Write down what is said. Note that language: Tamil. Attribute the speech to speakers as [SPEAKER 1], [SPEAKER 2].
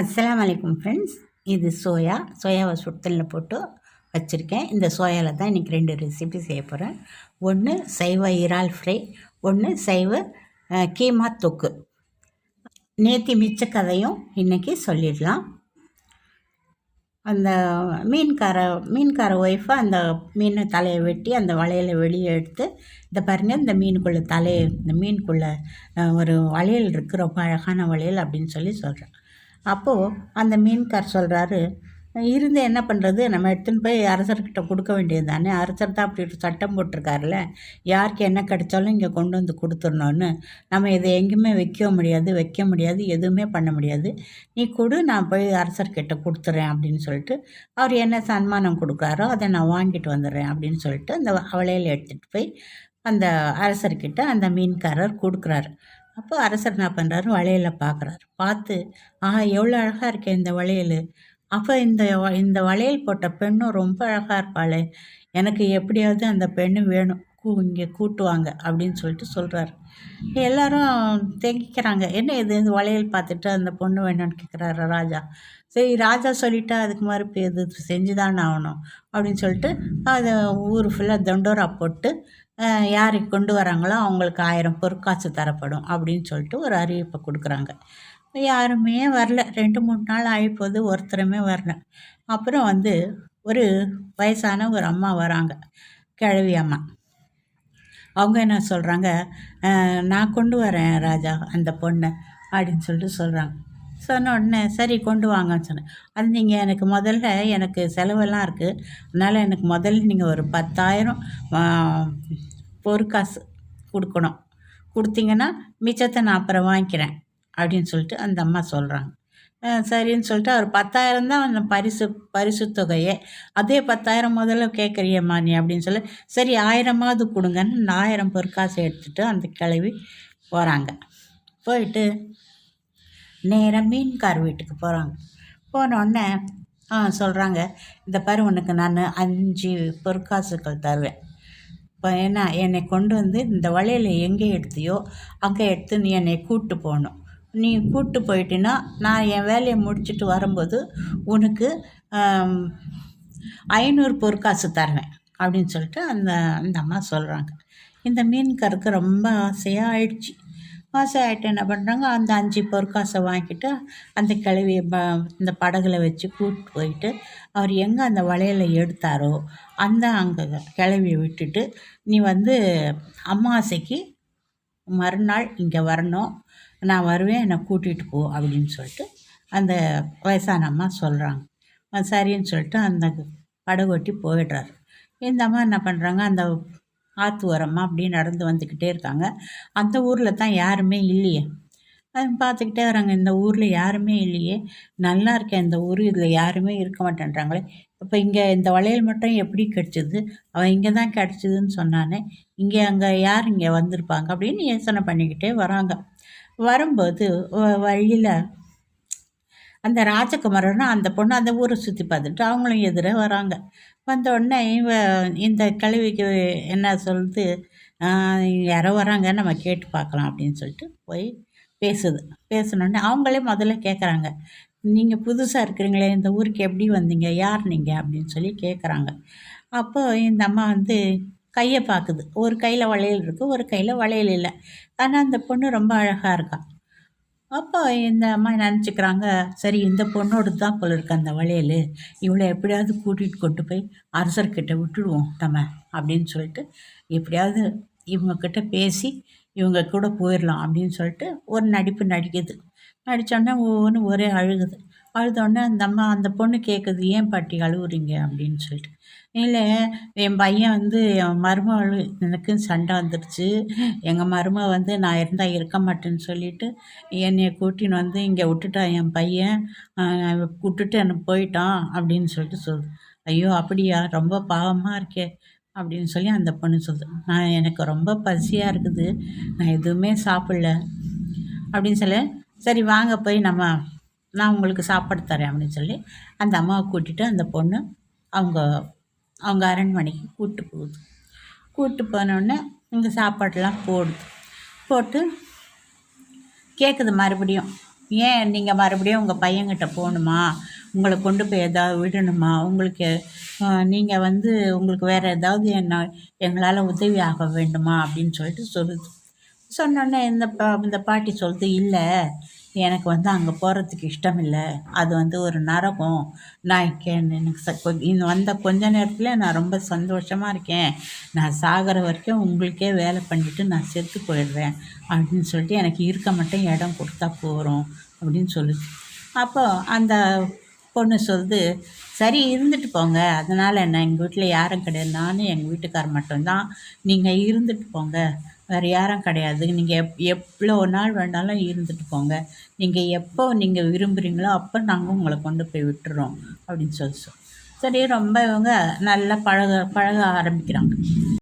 [SPEAKER 1] அஸ்லாம் வலைக்கம் ஃப்ரெண்ட்ஸ் இது சோயா. சோயாவை சுத்தலில் போட்டு வச்சுருக்கேன். இந்த சோயாவில் தான் இன்றைக்கி ரெண்டு ரெசிபி செய்ய போகிறேன் ஒன்று சைவ இறால் ஃப்ரை ஒன்று சைவ கீமா தொக்கு. நேத்தி மிச்ச கதையும் இன்றைக்கி சொல்லிடலாம். அந்த மீன்கார மீன்கார ஒய்ஃபு அந்த மீன் தலையை வெட்டி அந்த வளையலை வெளியே எடுத்து இந்த பாருங்கள் இந்த மீனுக்குள்ளே தலையை இந்த மீனுக்குள்ளே ஒரு வளையல் இருக்குது ரொம்ப அழகான வளையல் அப்படின்னு சொல்லி சொல்கிறேன் அப்போது அந்த மீன்கார் சொல்கிறாரு இருந்து என்ன பண்ணுறது நம்ம எடுத்துன்னு போய் அரசர்கிட்ட கொடுக்க வேண்டியது தானே அரசர் தான் அப்படி ஒரு சட்டம் போட்டிருக்காருல்ல. யாருக்கு என்ன கிடைச்சாலும் இங்கே கொண்டு வந்து கொடுத்துடணும்னு. நம்ம இதை எங்கேயுமே வைக்க முடியாது வைக்க முடியாது எதுவுமே பண்ண முடியாது. நீ கொடு நான் போய் அரசர்கிட்ட கொடுத்துட்றேன் அப்படின்னு சொல்லிட்டு அவர் என்ன சன்மானம் கொடுக்குறாரோ அதை நான் வாங்கிட்டு வந்துடுறேன் அப்படின்னு சொல்லிட்டு அந்த வளையல் எடுத்துகிட்டு போய் அந்த அரசர்கிட்ட அந்த மீன்காரர் கொடுக்குறாரு. அப்போ அரசர் என்ன பண்ணுறாரு வளையலை பார்க்குறாரு பார்த்து ஆஹா எவ்வளோ அழகாக இருக்கே இந்த வளையல். அப்போ இந்த இந்த வளையல் போட்ட பெண்ணும் ரொம்ப அழகாக இருப்பாளே. எனக்கு எப்படியாவது அந்த பெண்ணு வேணும். கூ இங்கே கூட்டுவாங்க அப்படின்னு சொல்லிட்டு சொல்கிறாரு எல்லாரும் தேங்கிக்கிறாங்க. என்ன இது? இந்த வளையல் பார்த்துட்டு அந்த பொண்ணு வேணும்னு கேட்குறாரு ராஜா. சரி ராஜா சொல்லிட்டா அதுக்கு மாதிரி இது செஞ்சு தானே ஆகணும் அப்படின்னு சொல்லிட்டு அதை ஊர் ஃபுல்லாக தண்டோரா போட்டு அஹ், கொண்டு வராங்களோ அவங்களுக்கு ஆயிரம் பொற்காசு தரப்படும் அப்படின்னு சொல்லிட்டு ஒரு அறிவிப்பை கொடுக்குறாங்க. யாருமே வரல. ரெண்டு மூணு நாள் ஆகிப்போது ஒருத்தருமே வரல. அப்புறம் வந்து ஒரு வயசான ஒரு அம்மா வராங்க கிழவி அம்மா. அவங்க என்ன சொல்கிறாங்க நான் கொண்டு வரேன் ராஜா அந்த பொண்ணை அப்படின்னு சொல்லிட்டு சொல்கிறாங்க சொன்ன உடனே சரி கொண்டு வாங்கன்னு சொன்னேன். அது நீங்கள் எனக்கு முதல்ல எனக்கு செலவெல்லாம் இருக்குது அதனால் எனக்கு முதல்ல நீங்கள் ஒரு பத்தாயிரம் ஆ, பொற்காசு கொடுக்கணும். கொடுத்தீங்கன்னா மிச்சத்தை நான் அப்புறம் வாங்கிக்கிறேன் அப்படின்னு சொல்லிட்டு அந்த அம்மா சொல்கிறாங்க சரின்னு சொல்லிட்டு அவர் பத்தாயிரம் தான் அந்த பரிசு பரிசு தொகையே. அதே பத்தாயிரம் முதல்ல கேட்குறியம்மா நீ அப்படின்னு சொல்லி சரி ஆயிரமாவது கொடுங்கன்னு இந்த ஆயிரம் பொற்காசை எடுத்துகிட்டு அந்த கிளவி போகிறாங்க போயிட்டு நேராக மீன்கார் வீட்டுக்கு போகிறாங்க போனோடனே ஆ சொல்கிறாங்க இந்த பாரு உனக்கு நான் அஞ்சு பொற்காசுகள் தருவேன். இப்போ என்ன என்னை கொண்டு வந்து இந்த வலையில் எங்கே எடுத்தியோ அங்கே எடுத்து நீ என்னை கூப்பிட்டு போகணும். நீ கூப்பிட்டு போயிட்டினா நான் என் வேலையை முடிச்சுட்டு வரும்போது உனக்கு ஐநூறு பொற்காசு தருவேன் அப்படின்னு சொல்லிட்டு அந்த அந்த அம்மா சொல்கிறாங்க இந்த மீன்காருக்கு ரொம்ப ஆசையாக ஆயிடுச்சு. ஆசை ஆகிட்டு என்ன பண்ணுறாங்க அந்த அஞ்சு பொற்காசை வாங்கிட்டு அந்த கிழவியை ப இந்த படகுல வச்சு கூப்பிட்டு போயிட்டு அவர் எங்கே அந்த வளையலை எடுத்தாரோ அந்த அங்கே கிளவியை விட்டுட்டு நீ வந்து அமாவாசைக்கு மறுநாள் இங்கே வரணும். நான் வருவேன் என்னை கூட்டிகிட்டு போ அப்படின்னு சொல்லிட்டு அந்த வயசான அம்மா சொல்கிறாங்க சரின்னு சொல்லிட்டு அந்த படகு ஓட்டி போயிடுறாரு. இந்த அம்மா என்ன பண்ணுறாங்க அந்த ஆற்று ஓரமாக அப்படியே நடந்து வந்துக்கிட்டே இருக்காங்க. அந்த ஊரில் தான் யாருமே இல்லையே. அது பார்த்துக்கிட்டே வராங்க. இந்த ஊரில் யாருமே இல்லையே. நல்லா இருக்கேன். இந்த ஊர் இதில் யாருமே இருக்க மாட்டேன்றாங்களே. இப்போ இங்கே இந்த வளையல் மட்டும் எப்படி கிடச்சிது? அவன் இங்கே தான் கிடச்சிதுன்னு சொன்னானே. இங்கே அங்கே யார் இங்கே வந்திருப்பாங்க அப்படின்னு யோசனை பண்ணிக்கிட்டே வராங்க. வரும்போது வழியில் அந்த ராஜகுமாரனும் அந்த பொண்ணு அந்த ஊரை சுற்றி பார்த்துட்டு அவங்களும் எதிர வராங்க. வந்தோடனே இவன் இவ இந்த கழுவிக்கு என்ன சொல்லுது? யாரோ வராங்க நம்ம கேட்டு பார்க்கலாம் அப்படின்னு சொல்லிட்டு போய் பேசுது. பேசினோடனே அவங்களே முதல்ல கேட்குறாங்க நீங்கள் புதுசாக இருக்கிறீங்களே இந்த ஊருக்கு எப்படி வந்தீங்க? யார் நீங்கள் அப்படின்னு சொல்லி கேட்குறாங்க அப்போ இந்த அம்மா வந்து கையை பார்க்குது. ஒரு கையில் வளையல் இருக்குது ஒரு கையில் வளையல் இல்லை. ஆனால் அந்த பொண்ணு ரொம்ப அழகாக இருக்கா. அப்போ இந்த அம்மா நினச்சிக்கிறாங்க? சரி இந்த பொண்ணோடு தான் போல இருக்கு அந்த வளையல். இவளை எப்படியாவது கூட்டிகிட்டு கொண்டு போய் அரசர்கிட்ட விட்டுடுவோம் நம்ம அப்படின்னு சொல்லிட்டு எப்படியாவது இவங்கக்கிட்ட பேசி இவங்க கூட போயிடலாம் அப்படின்னு சொல்லிட்டு ஒரு நடிப்பு நடிக்குது. நடித்தோடனே ஒவ்வொன்று ஒரே அழுகுது. அழுதோடனே அந்த அம்மா அந்த பொண்ணு கேட்குது ஏன் பாட்டி அழுகுறீங்க அப்படின்னு சொல்லிட்டு. இல்லை என் பையன் வந்து என் மருமகள் எனக்கு சண்டை வந்துடுச்சு எங்கள் மருமக வந்து நான் இருந்தால் இருக்க மாட்டேன்னு சொல்லிட்டு என்னை கூட்டின்னு வந்து இங்கே விட்டுட்டான் என் பையன். விட்டுட்டு எனக்கு போயிட்டான் அப்படின்னு சொல்லிட்டு சொல்லுது. ஐயோ அப்படியா? ரொம்ப பாவமாக இருக்கே அப்படின்னு சொல்லி அந்த பொண்ணு சொல்லுது. நான் எனக்கு ரொம்ப பசியாக இருக்குது. நான் எதுவுமே சாப்பிடல. அப்படின்னு சொல்ல சரி வாங்க போய் நம்ம நான் உங்களுக்கு சாப்பாடு தரேன் அப்படின்னு சொல்லி அந்த அம்மாவை கூட்டிகிட்டு அந்த பொண்ணு அவங்க அவங்க அரண்மனைக்கு கூப்பிட்டு போகுது. கூப்பிட்டு போனோடனே இங்கே சாப்பாடெலாம் போடுது. போட்டு கேட்குது மறுபடியும் ஏன் நீங்கள் மறுபடியும் உங்கள் பையன்கிட்ட போகணுமா? உங்களை கொண்டு போய் ஏதாவது விடணுமா? உங்களுக்கு நீங்கள் வந்து உங்களுக்கு வேறு ஏதாவது என்ன எங்களால் உதவி ஆக வேண்டுமா? அப்படின்னு சொல்லிட்டு சொல்லுது. சொன்னோன்னே இந்த பா இந்த பாட்டி சொல்லுது இல்லை. எனக்கு வந்து அங்கே போகிறதுக்கு இஷ்டம் இல்லை. அது வந்து ஒரு நரகம். நான் கே எனக்கு ச இந்த வந்த கொஞ்ச நேரத்தில் நான் ரொம்ப சந்தோஷமாக இருக்கேன். நான் சாகிற வரைக்கும் உங்களுக்கே வேலை பண்ணிவிட்டு நான் செத்து போயிடுவேன். அப்படின்னு சொல்லிட்டு எனக்கு இருக்க மட்டும் இடம் கொடுத்தா போகிறோம் அப்படின்னு சொல்லுது அப்போ அந்த பொண்ணு சொல்லுது சரி இருந்துட்டு போங்க. அதனால் என்ன எங்கள் வீட்டில் யாரும் கிடையாது நானும் எங்கள் வீட்டுக்கார் மட்டும்தான். நீங்கள் இருந்துட்டு போங்க. வேறு யாரும் கிடையாது. நீங்கள் எப் எவ்வளோ நாள் வேணாலும் இருந்துட்டு போங்க. நீங்கள் எப்போ நீங்கள் விரும்புகிறீங்களோ அப்போ நாங்கள் உங்களை கொண்டு போய் விட்டுறோம். அப்படின்னு சொல்லி சொல் சரி ரொம்ப இவங்க நல்லா பழக பழக ஆரம்பிக்கிறாங்க.